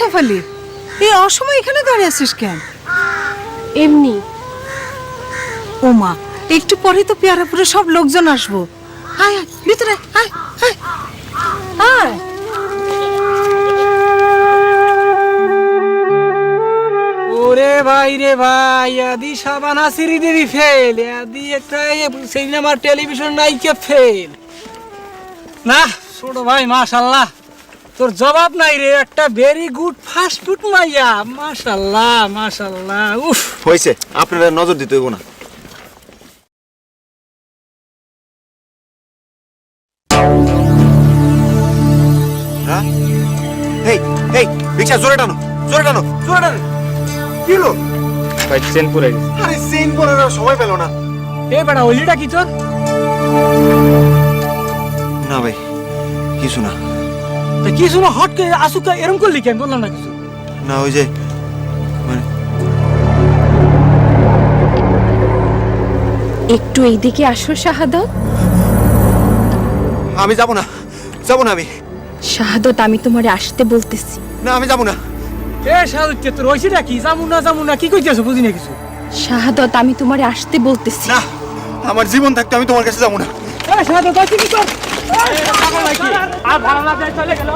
শেফালি এই অসময় এখানে দাঁড়িয়ে আছিস কেন? এমনি। ও মা একটু পরে তো পেয়ারাপুরে সব লোকজন আসব। আয় আয় ভিতরে আয় আয় আয়। ওরে ভাই রে ভাই আদি সাবানা সিরি দেবি ফেল আদি একটা সিনেমার টেলিভিশন নায়িকা ফেল। না ছোট ভাই মাশাল্লাহ। তোর জবাব নাই রে একটা ভেরি গুড ফাস্ট ফুড মাইয়া। মাশাল্লাহ মাশাল্লাহ উফ। হয়েছে আপনারা নজর দিতে হইব না। হ্যাঁ? এই এই রিক্সা জোরে টানো জোরে টানো জোরে টানো। কি হলো? ভাই চেন পরে গেছে। আরে সিন পড়ার আর সময় পেল না। এ বেটা ওইলিটা কি তোর? না ভাই কিছু না। তা কি শুনো হট করে আসুকা এরম করলি কেন বললাম না কিছু। না ওই যে মানে একটু এইদিকে আসো শাহাদত। আমি যাব না যাব না আমি। শাহাদত আমি তোমারে আসতে বলতেছি। না আমি যাব না। এ সালুচ্ছে তোর ওইসিটা কি? যামু না যামু না কি কইতেছ বুঝি না কিছু? শাহাদত আমি তোমারে আসতে বলতেছি। না আমার জীবন থাকতে আমি তোমার কাছে যাব না। এ সাদা তো কি আর ভাড়া চলে গেল